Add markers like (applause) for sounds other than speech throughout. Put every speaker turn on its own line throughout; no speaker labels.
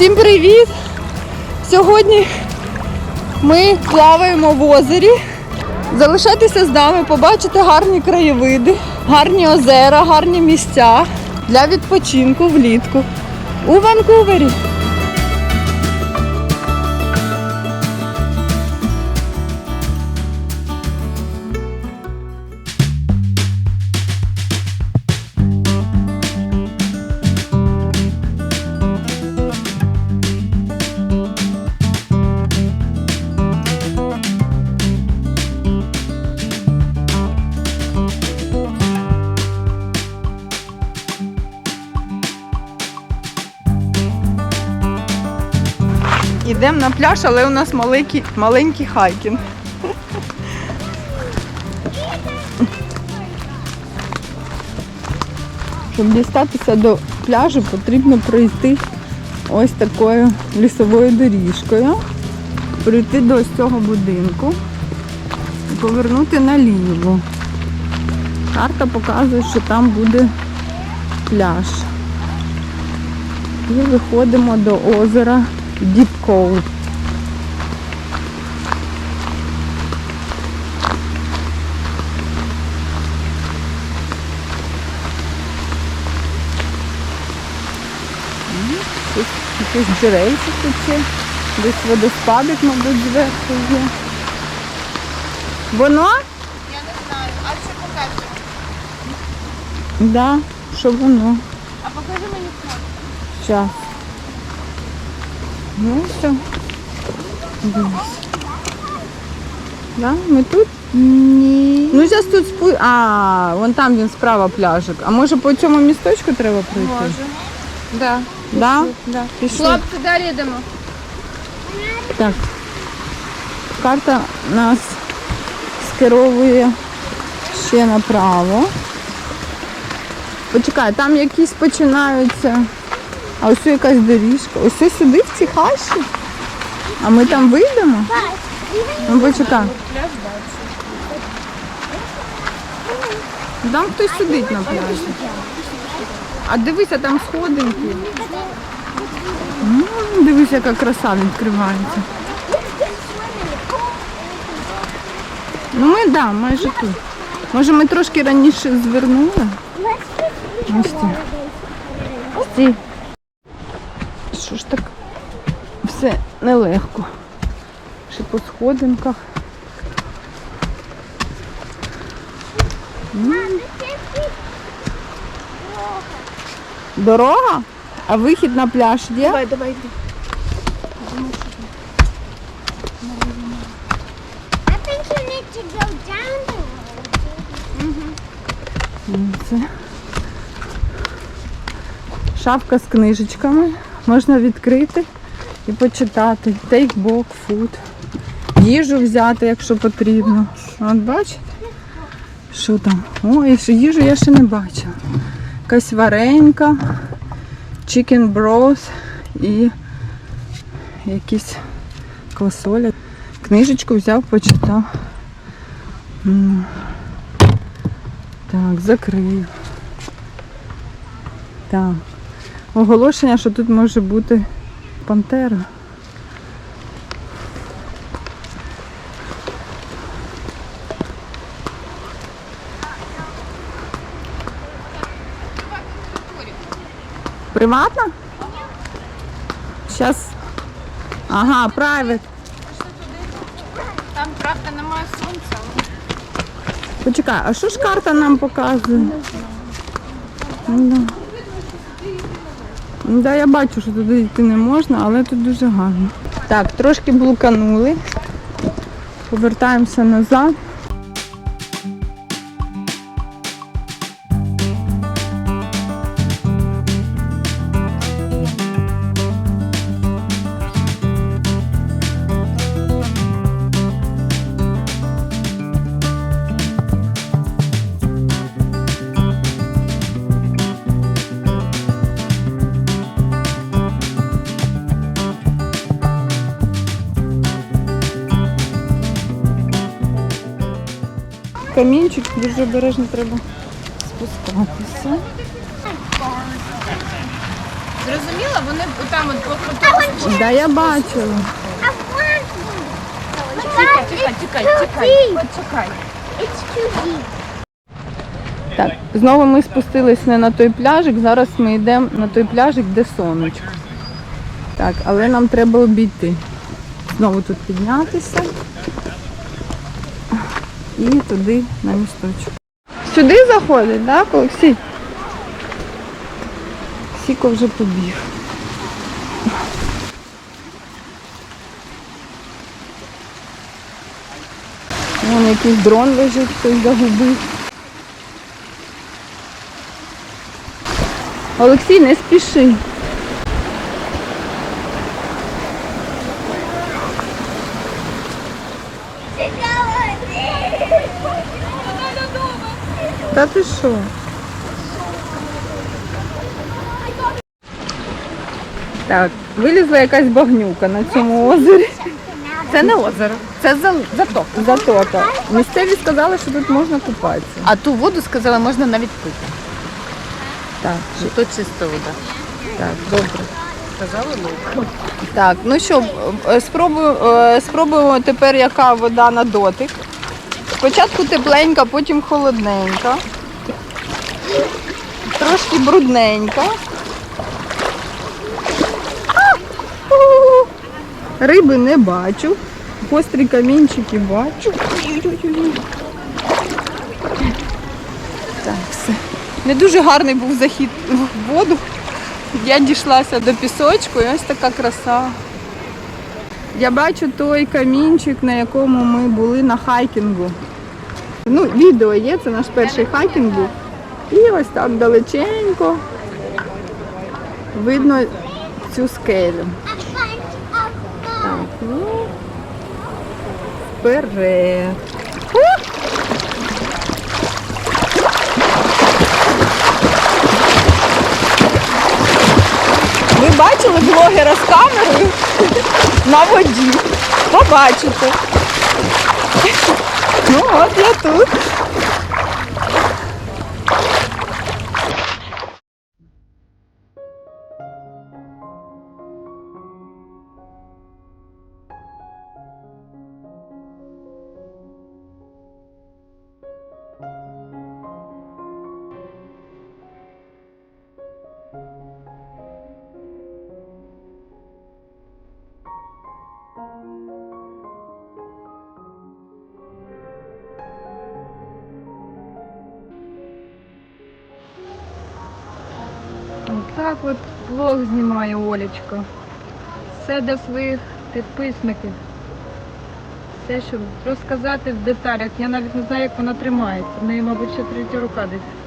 Всім привіт! Сьогодні ми плаваємо в озері. Залишайтеся з нами, побачите гарні краєвиди, гарні озера, гарні місця для відпочинку влітку у Ванкувері. Йдемо на пляж, але у нас маленький, маленький хайкінг. Щоб дістатися до пляжу, потрібно пройти ось такою лісовою доріжкою, прийти до ось цього будинку і повернути наліво. Карта показує, що там буде пляж. І виходимо до озера Deep Cove. Тут якісь джерельці тут є. Десь водоспадик, мабуть, зверху є. Воно?
Я не знаю. А що покажи?
Да, що воно.
А покажи мені фото.
Сейчас. Ну все. Дивись. Да, ми тут?
Ні.
Ну зараз тут спу... А, вон там він справа пляжик. А може по цьому місточку треба пройти?
Може. Да.
Да?
Да.
Пішли.
Хлопці, далі йдемо.
Так. Карта нас скеровує ще направо. Почекай, там якісь починаються. А ось якась доріжка. Ось сюди в ці хащі. А ми там вийдемо? Ну почекай. Там хтось сидить на пляжі. А дивися, там сходинки. М, Дивись, яка краса відкривається. Ну ми так, да, майже тут. Може ми трошки раніше звернули? Ось ці. Стій. Що ж так все нелегко. Ще по сходинках. Дорога? А вихід на пляж є?
Давай, давай, йди.
Це шафка з книжечками. Можна відкрити і почитати. Take book, food. Їжу взяти, якщо потрібно. От бачите? Що там? Ой, ще їжу я ще не бачила. Якась варенька, chicken broth і якісь квасоля. Книжечку взяв, почитав. Так, закрию. Так. Оголошення, що тут може бути пантера. Приватна? Зараз. Ага, private.
Там, правда, немає сонця.
Почекай, а що ж карта нам показує? Ну, Да. Да, я бачу, що туди йти не можна, але тут дуже гарно. Так, трошки блуканули. Повертаємося назад. Камінчик дуже обережно треба спускатися.
Зрозуміла? Вони там от по.
Да, я бачила.
Почекай.
It's too deep.
Так, знову ми спустились не на той пляжик, зараз ми йдемо на той пляжик, де сонечко. Так, але нам треба обійти. Знову тут піднятися. І туди на місточок. Сюди заходить, так, Олексій? Сіко вже побіг. Вон якийсь дрон лежить, хтось загубив. Олексій, не спіши. Та ти що? Так, вилізла якась багнюка на цьому озері.
Це не озеро, це заток.
Затока. Місцеві сказали, що тут можна купатися.
А ту воду сказали, можна навіть пити.
Так,
Що тут чиста вода.
так, добре.
Сказали ну.
Так, ну що, е, спробую, е, спробуємо тепер, яка вода на дотик. Спочатку тепленька, потім холодненька. Трошки брудненька. Риби не бачу. Гострі камінчики бачу. Так, все. Не дуже гарний був захід в воду. Я дійшлася до пісочку і ось така краса. Я бачу той камінчик, на якому ми були на хайкінгу. Ну, відео є, це наш перший хайкінг був. І ось так далеченько видно цю скелю. Так, ну, вперед. Бачили блогера з камерою на воді? Побачите. Ну от я тут. Так от влог знімає Олечка. Все для своїх підписників. Все, щоб розказати в деталях. Я навіть не знаю, як вона тримається. В неї, мабуть, ще третя рука десь.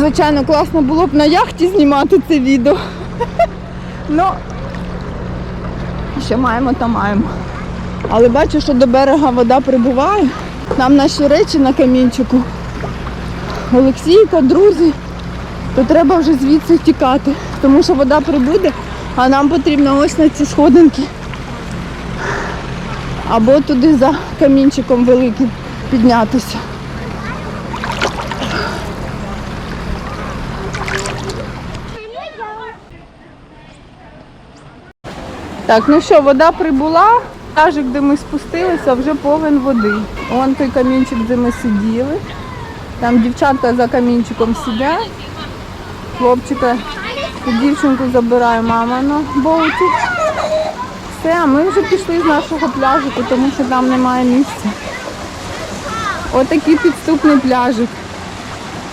Звичайно, класно було б на яхті знімати це відео. (laughs) Ну, що маємо, то маємо. Але бачу, що до берега вода прибуває. Нам наші речі на камінчику. Олексійка, друзі, то треба вже звідси тікати, тому що вода прибуде, а нам потрібно ось на ці сходинки. Або туди за камінчиком великим піднятися. Так, ну що, вода прибула. Пляжик, де ми спустилися, вже повен води. Вон той камінчик, де ми сиділи. Там дівчатка за камінчиком сидять. Хлопчика дівчинку забирає мама на боуті. Все, а ми вже пішли з нашого пляжику, тому що там немає місця. Отакий підступний пляжик.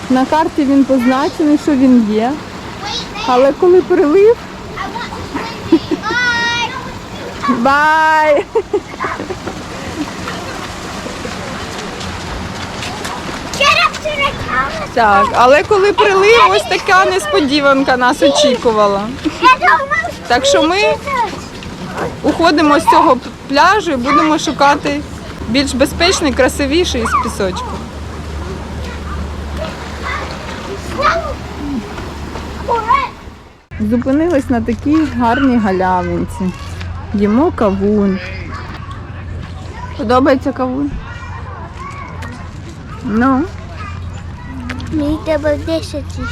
На карті він позначений, що він є. Але коли прилив, бай! Так, але коли прилив, ось така несподіванка нас очікувала. Так що ми уходимо з цього пляжу і будемо шукати Більш безпечний, красивіший з пісочку. Зупинились на такій гарній галявинці. Їмо кавун. Подобається кавун? Ну,
Мені треба 10 їсти.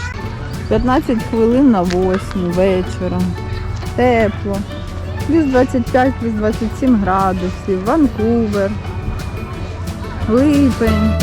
15 хвилин на 8 вечора. Тепло. Плюс 25, плюс 27 градусів. Ванкувер. Липень.